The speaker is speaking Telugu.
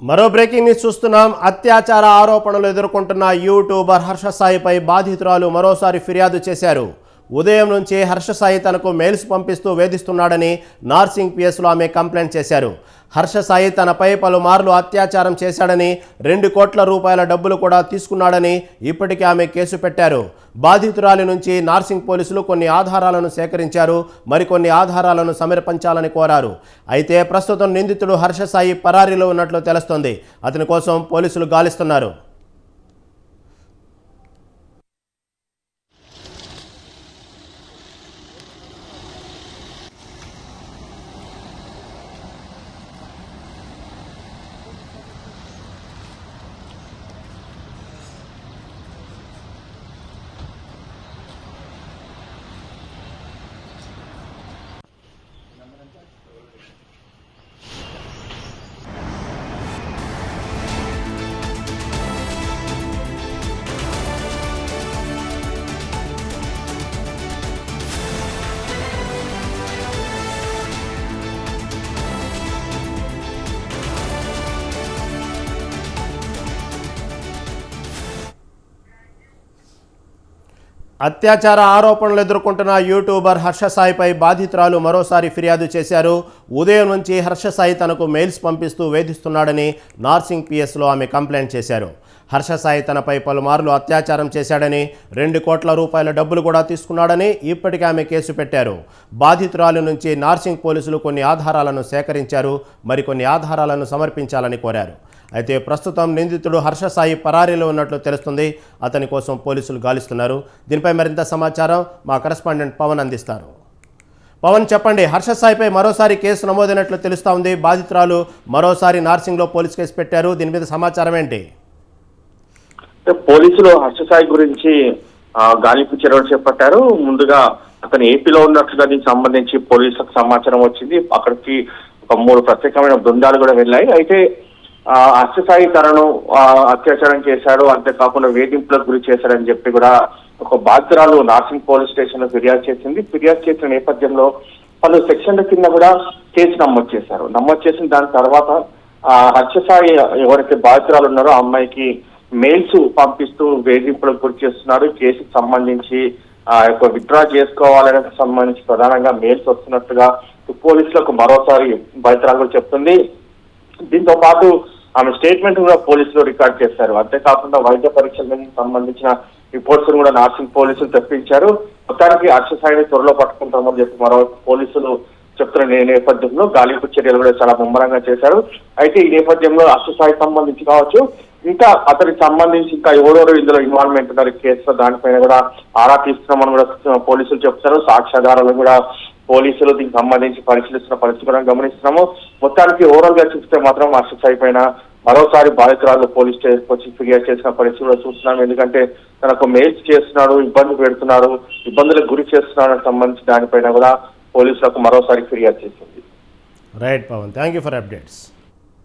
మరో బ్రేకింగ్ న్యూస్ చూస్తున్నాం. అత్యాచార ఆరోపణలు ఎదుర్కొంటున్న యూట్యూబర్ హర్షసాయిపై బాధితురాలు మరోసారి ఫిర్యాదు చేశారు. ఉదయం నుంచి హర్షసాయి తనకు మెయిల్స్ పంపిస్తూ వేధిస్తున్నాడని నార్సింగ్ పిఎస్లో ఆమె కంప్లైంట్ చేశారు. హర్ష సాయి తనపై పలుమార్లు అత్యాచారం చేశాడని రెండు కోట్ల రూపాయల డబ్బులు కూడా తీసుకున్నాడని ఇప్పటికే ఆమె కేసు పెట్టారు. బాధితురాలి నుంచి నార్సింగ్ పోలీసులు కొన్ని ఆధారాలను సేకరించారు మరికొన్ని ఆధారాలను సమర్పించాలని కోరారు. అయితే ప్రస్తుతం నిందితుడు హర్ష సాయి పరారీలో ఉన్నట్లు తెలుస్తోంది. అతని కోసం పోలీసులు గాలిస్తున్నారు. అత్యాచార ఆరోపణలు ఎదుర్కొంటున్న యూట్యూబర్ హర్షసాయిపై బాధితురాలు మరోసారి ఫిర్యాదు చేశారు. ఉదయం నుంచి హర్షసాయి తనకు మెయిల్స్ పంపిస్తూ వేధిస్తున్నాడని నార్సింగ్ పిఎస్లో ఆమె కంప్లైంట్ చేశారు. హర్షసాయి తనపై పలుమార్లు అత్యాచారం చేశాడని రెండు కోట్ల రూపాయల డబ్బులు కూడా తీసుకున్నాడని ఇప్పటికే ఆమె కేసు పెట్టారు. బాధితురాలు నుంచి నార్సింగ్ పోలీసులు కొన్ని ఆధారాలను సేకరించారు. మరికొన్ని ఆధారాలను సమర్పించాలని కోరారు. అయితే ప్రస్తుతం నిందితుడు హర్షసాయి పరారీలో ఉన్నట్లు తెలుస్తుంది. అతని కోసం పోలీసులు గాలిస్తున్నారు. దీనిపై మరింత సమాచారం మా కరస్పాండెంట్ పవన్ అందిస్తారు. పవన్ చెప్పండి హర్ష సాయిపై మరోసారి కేసు నమోదైనట్లు తెలుస్తూ ఉంది. బాధితురాలు మరోసారి నార్సింగ్లో పోలీస్ కేసు పెట్టారు. దీని మీద సమాచారం ఏంటి? పోలీసులు హర్ష సాయి గురించి గాలింపు చర్యలు చేపట్టారు. ముందుగా అతను ఏపీలో ఉన్నట్లుగా దీనికి సంబంధించి పోలీసులకు సమాచారం వచ్చింది. అక్కడికి ఒక మూడు ప్రత్యేకమైన బృందాలు కూడా వెళ్ళాయి. అయితే హర్ష సాయి తనను అత్యాచారం చేశాడు. అంతేకాకుండా వేధింపులకు గురి చేశాడని చెప్పి కూడా ఒక బాధితురాలు నార్సింగ్ పోలీస్ స్టేషన్లో ఫిర్యాదు చేసింది. ఫిర్యాదు చేసిన నేపథ్యంలో పలు సెక్షన్ల కింద కూడా కేసు నమోదు చేశారు. నమోదు చేసిన దాని తర్వాత ఆ హర్షసాయి ఎవరైతే బాధితురాలు ఉన్నారో ఆ అమ్మాయికి మెయిల్స్ పంపిస్తూ వేధింపులకు గురి చేస్తున్నారు కేసుకు సంబంధించి ఆ యొక్క విత్డ్రా చేసుకోవాలనే సంబంధించి ప్రధానంగా మెయిల్స్ వస్తున్నట్టుగా పోలీసులకు మరోసారి బాధితురాలు చెప్తుంది. దీంతో పాటు ఆమె స్టేట్మెంట్ కూడా పోలీసులు రికార్డ్ చేశారు. అంతేకాకుండా వైద్య పరీక్షలకు సంబంధించిన రిపోర్ట్స్ కూడా నార్సింగ్ పోలీసులు తెప్పించారు. మొత్తానికి హర్షసాయిని త్వరలో పట్టుకుంటామని చెప్పి మరో పోలీసులు చెప్తున్న నేపథ్యంలో గాలింపు చర్యలు కూడా చాలా ముమ్మరంగా చేశారు. అయితే ఈ నేపథ్యంలో హర్షసాయికి సంబంధించి కావచ్చు ఇంకా అతనికి సంబంధించి ఇంకా ఎవరెవరు ఇందులో ఇన్వాల్వ్మెంట్ ఉన్నారు కేసులో దానిపైన కూడా ఆరా తీస్తున్నామని కూడా పోలీసులు చెప్తారు సాక్ష్యాధారాలు కూడా పోలీసులు దీనికి సంబంధించి పరిశీలిస్తున్న పరిస్థితి కూడా గమనిస్తున్నాము. మొత్తానికి ఓవరాల్గా చూస్తే మాత్రం హర్షసాయి పైన మరోసారి బాధితురాలు పోలీస్ స్టేషన్ వచ్చి ఫిర్యాదు చేసిన పరిస్థితి కూడా చూస్తున్నాం. ఎందుకంటే తనకు మెయిల్స్ చేస్తున్నాడు ఇబ్బంది పెడుతున్నారు ఇబ్బందులకు గురి చేస్తున్నాడని సంబంధించి దానిపైన కూడా పోలీసులకు మరోసారి ఫిర్యాదు చేసింది. Right Pavan thank you for updates